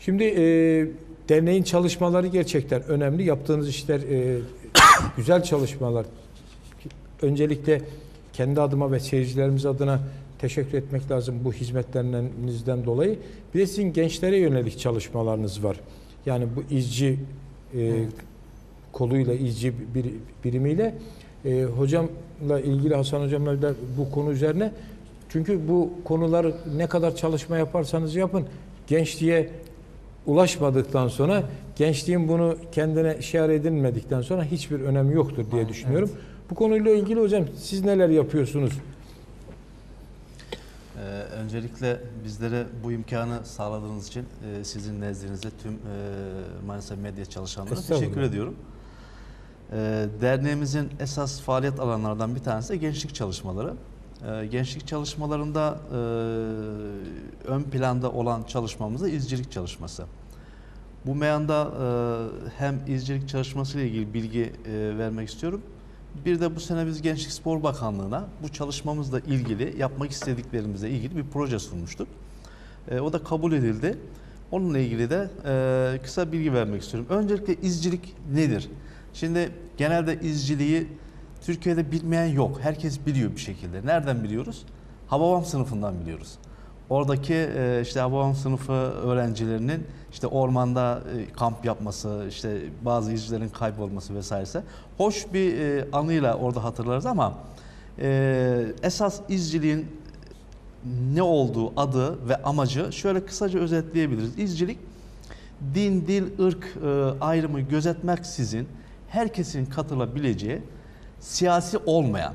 Şimdi e, derneğin çalışmaları gerçekten önemli. Yaptığınız işler e, güzel çalışmalar. Öncelikle kendi adıma ve seyircilerimiz adına teşekkür etmek lazım bu hizmetlerinizden dolayı. Bir de sizin gençlere yönelik çalışmalarınız var. Yani bu izci e, koluyla, izci bir, birimiyle e, hocamla ilgili Hasan hocamla da bu konu üzerine çünkü bu konular ne kadar çalışma yaparsanız yapın gençliğe ulaşmadıktan sonra gençliğin bunu kendine şiar edinmedikten sonra hiçbir önemi yoktur diye düşünüyorum. Bu konuyla ilgili hocam siz neler yapıyorsunuz? Ee, öncelikle bizlere bu imkanı sağladığınız için e, sizin nezdinizde tüm e, Manisa Medya çalışanlarına teşekkür ediyorum. Ee, derneğimizin esas faaliyet alanlardan bir tanesi de gençlik çalışmaları. Ee, gençlik çalışmalarında e, ön planda olan çalışmamız da izcilik çalışması. Bu meyanda e, hem izcilik çalışması ile ilgili bilgi e, vermek istiyorum. Bir de bu sene biz Gençlik Spor Bakanlığı'na bu çalışmamızla ilgili yapmak istediklerimizle ilgili bir proje sunmuştuk. O da kabul edildi. Onunla ilgili de kısa bilgi vermek istiyorum. Öncelikle izcilik nedir? Şimdi genelde izciliği Türkiye'de bilmeyen yok. Herkes biliyor bir şekilde. Nereden biliyoruz? Hababam sınıfından biliyoruz. Oradaki e, işte Hababam sınıfı öğrencilerinin işte ormanda e, kamp yapması, işte bazı izcilerin kaybolması vesairese hoş bir e, anıyla orada hatırlarız ama esas izciliğin ne olduğu adı ve amacı şöyle kısaca özetleyebiliriz. İzcilik din, dil, ırk ayrımı gözetmeksizin herkesin katılabileceği siyasi olmayan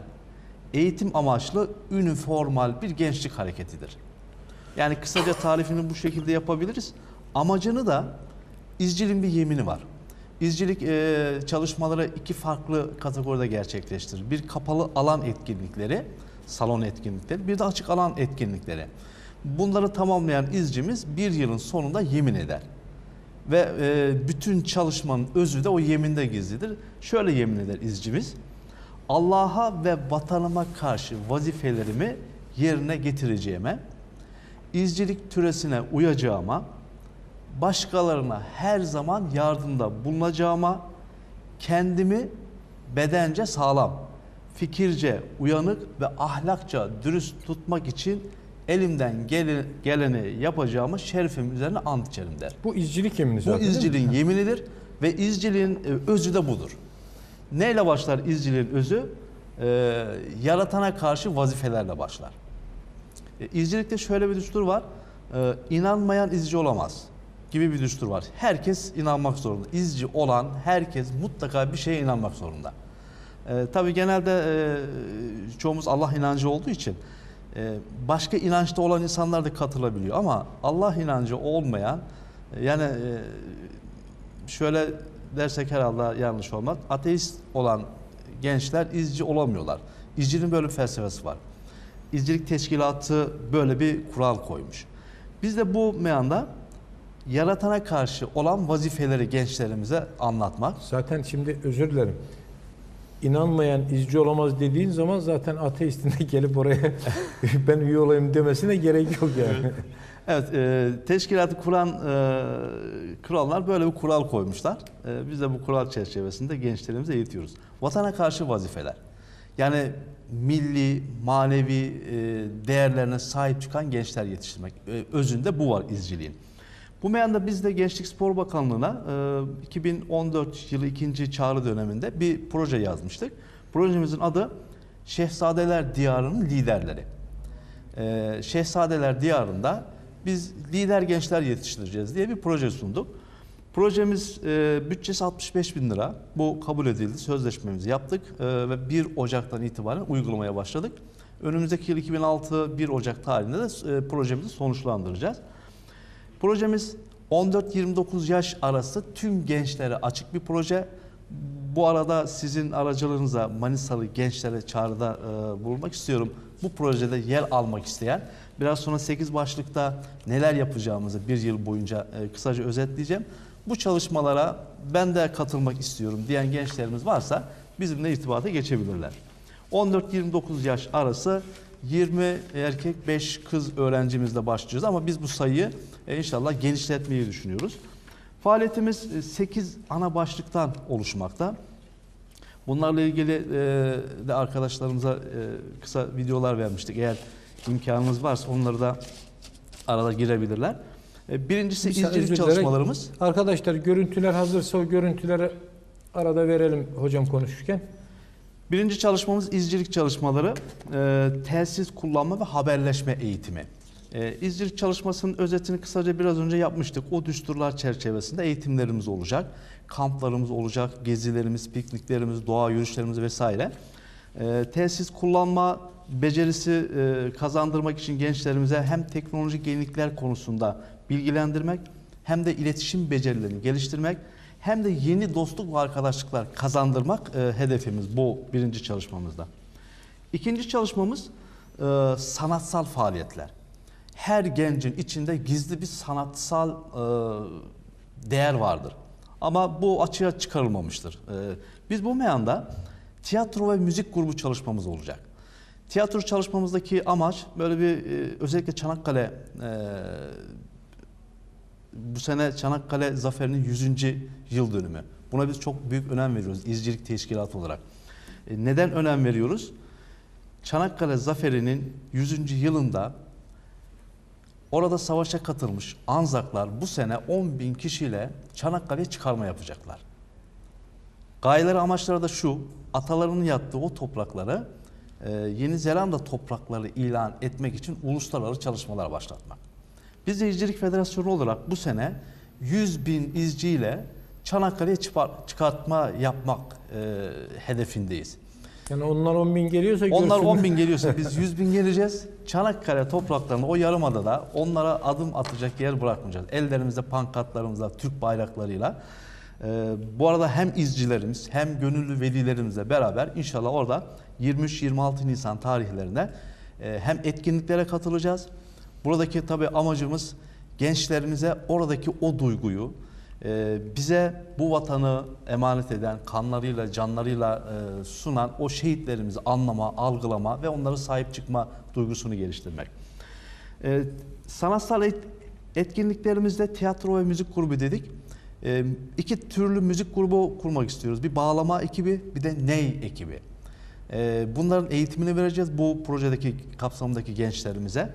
eğitim amaçlı üniformal bir gençlik hareketidir. Yani kısaca tarifini bu şekilde yapabiliriz. Amacını da izciliğin bir yemini var. İzcilik e, çalışmaları iki farklı kategoride gerçekleştirir. Bir kapalı alan etkinlikleri, salon etkinlikleri, bir de açık alan etkinlikleri. Bunları tamamlayan izcimiz bir yılın sonunda yemin eder. Ve e, bütün çalışmanın özü de o yeminde gizlidir. Şöyle yemin eder izcimiz. Allah'a ve vatanıma karşı vazifelerimi yerine getireceğime, izcilik türesine uyacağıma, başkalarına her zaman yardımda bulunacağıma, kendimi bedence sağlam, fikirce uyanık ve ahlakça dürüst tutmak için elimden gele- geleni yapacağımı şerefim üzerine ant içerim der. Bu izcilik yemini Bu izciliğin yeminidir ve izciliğin e, özü de budur. Neyle başlar izciliğin özü? Ee, yaratana karşı vazifelerle başlar. E, izcilikte şöyle bir düstur var. Ee, inanmayan izci olamaz gibi bir düstur var. Herkes inanmak zorunda. İzci olan herkes mutlaka bir şeye inanmak zorunda. Ee, tabii genelde e, çoğumuz Allah inancı olduğu için e, başka inançta olan insanlar da katılabiliyor ama Allah inancı olmayan e, yani e, şöyle dersek herhalde yanlış olmaz. Ateist olan gençler izci olamıyorlar. İzcinin böyle bir felsefesi var. İzcilik teşkilatı böyle bir kural koymuş. Biz de bu meyanda yaratana karşı olan vazifeleri gençlerimize anlatmak. Zaten şimdi özür dilerim. İnanmayan izci olamaz dediğin zaman zaten ateistin de gelip oraya ben üye olayım demesine gerek yok yani. Evet, e, teşkilatı kuran e, kurallar böyle bir kural koymuşlar. E, biz de bu kural çerçevesinde gençlerimize eğitiyoruz. Vatana karşı vazifeler. Yani milli, manevi e, değerlerine sahip çıkan gençler yetiştirmek. E, özünde bu var izciliğin. Bu meyanda biz de Gençlik Spor Bakanlığı'na e, 2014 yılı ikinci çağrı döneminde bir proje yazmıştık. Projemizin adı Şehzadeler Diyarı'nın liderleri. Ee, Şehzadeler Diyarı'nda biz lider gençler yetiştireceğiz diye bir proje sunduk. Projemiz e, bütçesi 65 bin lira. Bu kabul edildi. Sözleşmemizi yaptık e, ve 1 Ocak'tan itibaren uygulamaya başladık. Önümüzdeki yıl 2006 1 Ocak tarihinde de e, projemizi sonuçlandıracağız. Projemiz 14-29 yaş arası tüm gençlere açık bir proje. Bu arada sizin aracılığınıza Manisalı gençlere çağrıda e, bulunmak istiyorum. Bu projede yer almak isteyen, biraz sonra 8 başlıkta neler yapacağımızı bir yıl boyunca e, kısaca özetleyeceğim. Bu çalışmalara ben de katılmak istiyorum diyen gençlerimiz varsa bizimle irtibata geçebilirler. 14-29 yaş arası 20 erkek 5 kız öğrencimizle başlayacağız ama biz bu sayıyı e, inşallah genişletmeyi düşünüyoruz. Faaliyetimiz 8 ana başlıktan oluşmakta. Bunlarla ilgili e, de arkadaşlarımıza e, kısa videolar vermiştik. Eğer imkanınız varsa onları da arada girebilirler. E, Birincisi Bir izcilik çalışmalarımız. Arkadaşlar görüntüler hazırsa o görüntüleri arada verelim hocam konuşurken. Birinci çalışmamız izcilik çalışmaları, e, telsiz kullanma ve haberleşme eğitimi. E, izcilik çalışmasının özetini kısaca biraz önce yapmıştık. O düsturlar çerçevesinde eğitimlerimiz olacak, kamplarımız olacak, gezilerimiz, pikniklerimiz, doğa yürüyüşlerimiz vesaire. E, telsiz kullanma becerisi e, kazandırmak için gençlerimize hem teknolojik yenilikler konusunda bilgilendirmek hem de iletişim becerilerini geliştirmek hem de yeni dostluk ve arkadaşlıklar kazandırmak e, hedefimiz bu birinci çalışmamızda. İkinci çalışmamız e, sanatsal faaliyetler. Her gencin içinde gizli bir sanatsal değer vardır. Ama bu açığa çıkarılmamıştır. Biz bu meyanda tiyatro ve müzik grubu çalışmamız olacak. Tiyatro çalışmamızdaki amaç böyle bir e, özellikle Çanakkale e, bu sene Çanakkale Zaferi'nin 100. yıl dönümü. Buna biz çok büyük önem veriyoruz izcilik teşkilatı olarak. E, neden önem veriyoruz? Çanakkale Zaferi'nin 100. yılında orada savaşa katılmış Anzaklar bu sene 10 bin kişiyle Çanakkale'ye çıkarma yapacaklar. Gayeleri amaçları da şu, atalarının yattığı o toprakları e, Yeni Zelanda toprakları ilan etmek için uluslararası çalışmalar başlatmak. Biz de İzcilik Federasyonu olarak bu sene 100 bin izciyle Çanakkale'ye çıkartma yapmak e, hedefindeyiz. Yani onlar 10 bin geliyorsa Onlar görsünler. 10 bin geliyorsa biz 100 bin geleceğiz. Çanakkale topraklarında o yarımadada onlara adım atacak yer bırakmayacağız. Ellerimizde pankartlarımızla, Türk bayraklarıyla. Ee, bu arada hem izcilerimiz hem gönüllü velilerimizle beraber inşallah orada 23-26 Nisan tarihlerinde e, hem etkinliklere katılacağız. Buradaki tabii amacımız gençlerimize oradaki o duyguyu, e, bize bu vatanı emanet eden, kanlarıyla, canlarıyla e, sunan o şehitlerimizi anlama, algılama ve onlara sahip çıkma duygusunu geliştirmek. Sanatsal et- etkinliklerimizde tiyatro ve müzik grubu dedik. E, iki türlü müzik grubu kurmak istiyoruz. Bir bağlama ekibi, bir de ney ekibi. E, bunların eğitimini vereceğiz bu projedeki kapsamındaki gençlerimize.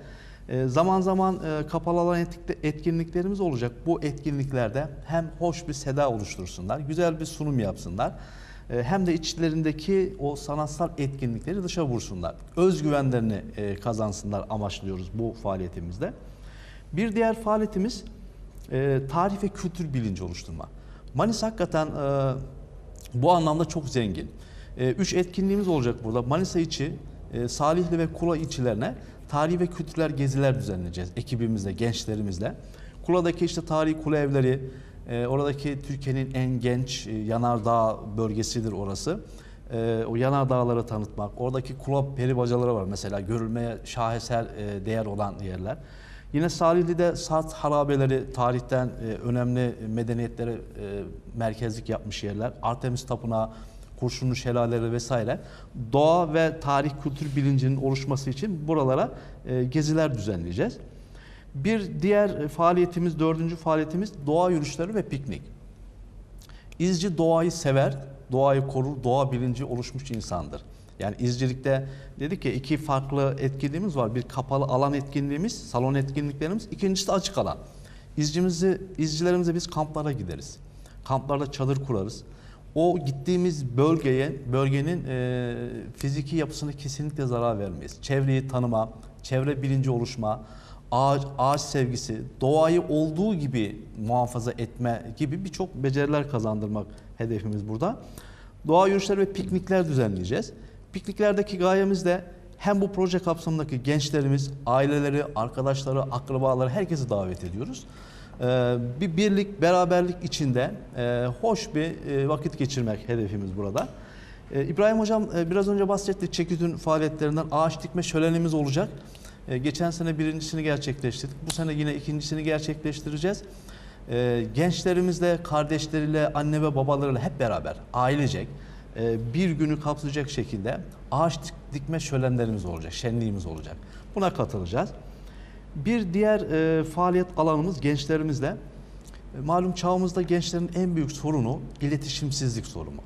E, zaman zaman e, kapalı alan etki- etkinliklerimiz olacak. Bu etkinliklerde hem hoş bir seda oluştursunlar, güzel bir sunum yapsınlar. e, Hem de içlerindeki o sanatsal etkinlikleri dışa vursunlar. Özgüvenlerini e, kazansınlar amaçlıyoruz bu faaliyetimizde. Bir diğer faaliyetimiz e, tarih ve kültür bilinci oluşturma. Manisa hakikaten e, bu anlamda çok zengin. E, üç etkinliğimiz olacak burada. Manisa içi, e, Salihli ve Kula ilçelerine tarihi ve kültürel geziler düzenleyeceğiz ekibimizle, gençlerimizle. Kula'daki işte tarihi kule evleri, e, oradaki Türkiye'nin en genç e, yanardağ bölgesidir orası. E, o yanardağları tanıtmak, oradaki Kula peri bacaları var mesela görülmeye şaheser e, değer olan yerler. Yine Salihli'de Sart harabeleri tarihten e, önemli medeniyetlere e, merkezlik yapmış yerler. Artemis Tapınağı, Kurşunlu Şelaleleri vesaire. Doğa ve tarih kültür bilincinin oluşması için buralara e, geziler düzenleyeceğiz. Bir diğer faaliyetimiz, dördüncü faaliyetimiz doğa yürüyüşleri ve piknik. İzci doğayı sever, doğayı korur, doğa bilinci oluşmuş insandır. Yani izcilikte dedik ya iki farklı etkinliğimiz var. Bir kapalı alan etkinliğimiz, salon etkinliklerimiz. İkincisi de açık alan. İzcimizi, izcilerimize biz kamplara gideriz. Kamplarda çadır kurarız. O gittiğimiz bölgeye, bölgenin e, fiziki yapısına kesinlikle zarar vermeyiz. Çevreyi tanıma, çevre bilinci oluşma, ağaç, ağaç sevgisi, doğayı olduğu gibi muhafaza etme gibi birçok beceriler kazandırmak hedefimiz burada. Doğa yürüyüşleri ve piknikler düzenleyeceğiz. Pikniklerdeki gayemiz de hem bu proje kapsamındaki gençlerimiz, aileleri, arkadaşları, akrabaları herkesi davet ediyoruz. Ee, bir birlik, beraberlik içinde e, hoş bir e, vakit geçirmek hedefimiz burada. Ee, İbrahim Hocam e, biraz önce bahsetti Çeküt'ün faaliyetlerinden ağaç dikme şölenimiz olacak. Ee, Geçen sene birincisini gerçekleştirdik. Bu sene yine ikincisini gerçekleştireceğiz. Ee, Gençlerimizle, kardeşleriyle, anne ve babalarıyla hep beraber ailecek e, bir günü kapsayacak şekilde ağaç dik- dikme şölenlerimiz olacak, şenliğimiz olacak. Buna katılacağız. Bir diğer e, faaliyet alanımız gençlerimizle. E, malum çağımızda gençlerin en büyük sorunu iletişimsizlik sorunu.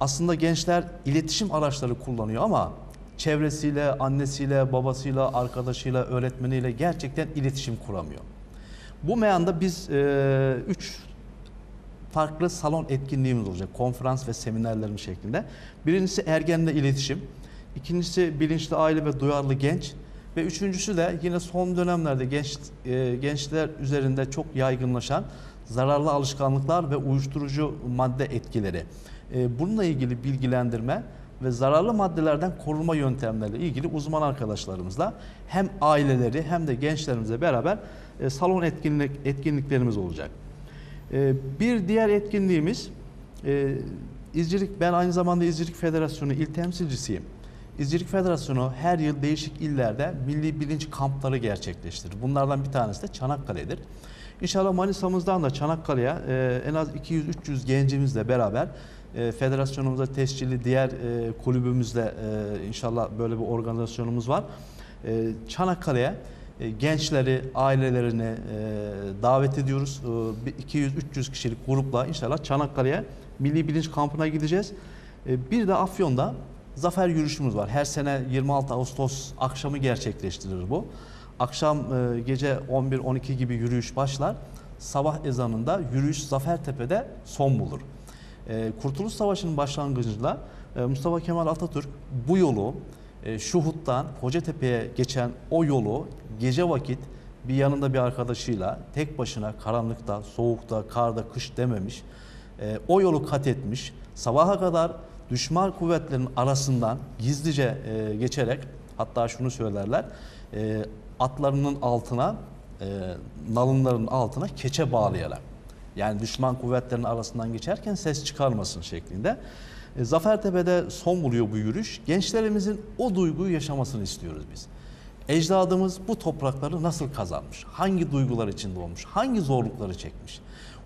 Aslında gençler iletişim araçları kullanıyor ama çevresiyle, annesiyle, babasıyla, arkadaşıyla, öğretmeniyle gerçekten iletişim kuramıyor. Bu meyanda biz e, üç farklı salon etkinliğimiz olacak. Konferans ve seminerlerimiz şeklinde. Birincisi ergenle iletişim. ikincisi bilinçli aile ve duyarlı genç. Ve üçüncüsü de yine son dönemlerde genç e, gençler üzerinde çok yaygınlaşan zararlı alışkanlıklar ve uyuşturucu madde etkileri. E, bununla ilgili bilgilendirme ve zararlı maddelerden korunma yöntemleriyle ilgili uzman arkadaşlarımızla hem aileleri hem de gençlerimizle beraber e, salon etkinlik etkinliklerimiz olacak. Ee, Bir diğer etkinliğimiz e, İzcilik, ben aynı zamanda İzcilik Federasyonu il temsilcisiyim. İzcilik Federasyonu her yıl değişik illerde milli bilinç kampları gerçekleştirir. Bunlardan bir tanesi de Çanakkale'dir. İnşallah Manisa'mızdan da Çanakkale'ye e, en az 200-300 gencimizle beraber e, federasyonumuza tescilli diğer e, kulübümüzle e, inşallah böyle bir organizasyonumuz var. E, Çanakkale'ye e, gençleri, ailelerini e, davet ediyoruz. E, bir 200-300 kişilik grupla inşallah Çanakkale'ye Milli Bilinç Kampı'na gideceğiz. E, Bir de Afyon'da zafer yürüyüşümüz var. Her sene 26 Ağustos akşamı gerçekleştirilir bu. Akşam e, gece 11-12 gibi yürüyüş başlar. Sabah ezanında yürüyüş Zafertepe'de son bulur. E, Kurtuluş Savaşı'nın başlangıcında e, Mustafa Kemal Atatürk bu yolu e, Şuhut'tan Kocatepe'ye geçen o yolu gece vakit bir yanında bir arkadaşıyla tek başına karanlıkta, soğukta, karda, kış dememiş. e, o yolu kat etmiş. Sabaha kadar düşman kuvvetlerinin arasından gizlice e, geçerek hatta şunu söylerler. e, atlarının altına e, nalınların altına keçe bağlayarak yani düşman kuvvetlerinin arasından geçerken ses çıkarmasın şeklinde. E, Zafertepe'de son buluyor bu yürüyüş. Gençlerimizin o duyguyu yaşamasını istiyoruz biz. Ecdadımız bu toprakları nasıl kazanmış? Hangi duygular içinde olmuş? Hangi zorlukları çekmiş?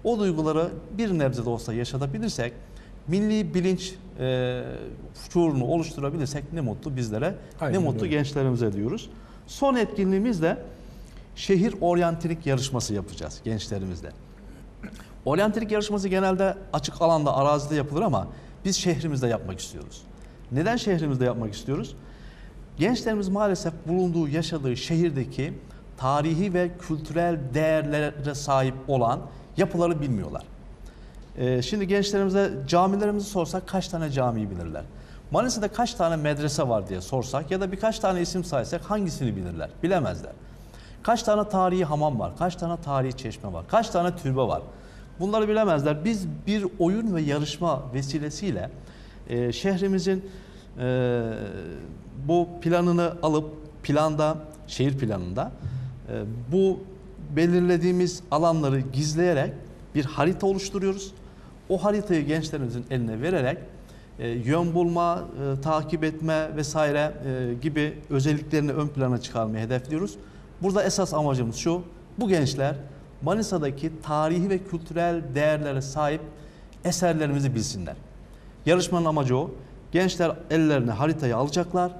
O duyguları bir nebze de olsa yaşatabilirsek, milli bilinç e, şuurunu oluşturabilirsek ne mutlu bizlere, Aynen ne mutlu öyle. gençlerimize diyoruz. Son etkinliğimiz de şehir oryantilik yarışması yapacağız gençlerimizle. Oryantilik yarışması genelde açık alanda, arazide yapılır ama biz şehrimizde yapmak istiyoruz. Neden şehrimizde yapmak istiyoruz? Gençlerimiz maalesef bulunduğu, yaşadığı şehirdeki tarihi ve kültürel değerlere sahip olan yapıları bilmiyorlar. Ee, şimdi gençlerimize camilerimizi sorsak kaç tane camiyi bilirler? Manisa'da kaç tane medrese var diye sorsak ya da birkaç tane isim saysak hangisini bilirler? Bilemezler. Kaç tane tarihi hamam var? Kaç tane tarihi çeşme var? Kaç tane türbe var? Bunları bilemezler. Biz bir oyun ve yarışma vesilesiyle e, şehrimizin e, bu planını alıp planda, şehir planında e, bu belirlediğimiz alanları gizleyerek bir harita oluşturuyoruz. O haritayı gençlerimizin eline vererek e, yön bulma, e, takip etme vesaire e, gibi özelliklerini ön plana çıkarmayı hedefliyoruz. Burada esas amacımız şu, bu gençler Manisa'daki tarihi ve kültürel değerlere sahip eserlerimizi bilsinler. Yarışmanın amacı o. Gençler ellerine haritayı alacaklar.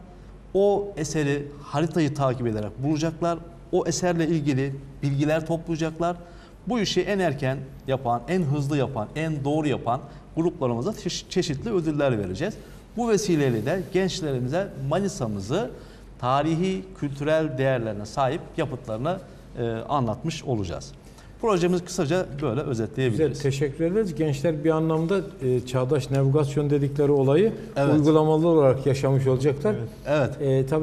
O eseri haritayı takip ederek bulacaklar. O eserle ilgili bilgiler toplayacaklar. Bu işi en erken yapan, en hızlı yapan, en doğru yapan gruplarımıza çeş- çeşitli ödüller vereceğiz. Bu vesileyle de gençlerimize Manisa'mızı tarihi, kültürel değerlerine sahip yapıtlarını e, anlatmış olacağız. Projemiz kısaca böyle Güzel, özetleyebiliriz. teşekkür ederiz. Gençler bir anlamda e, çağdaş navigasyon dedikleri olayı Evet. uygulamalı olarak yaşamış olacaklar. Evet. E, tabii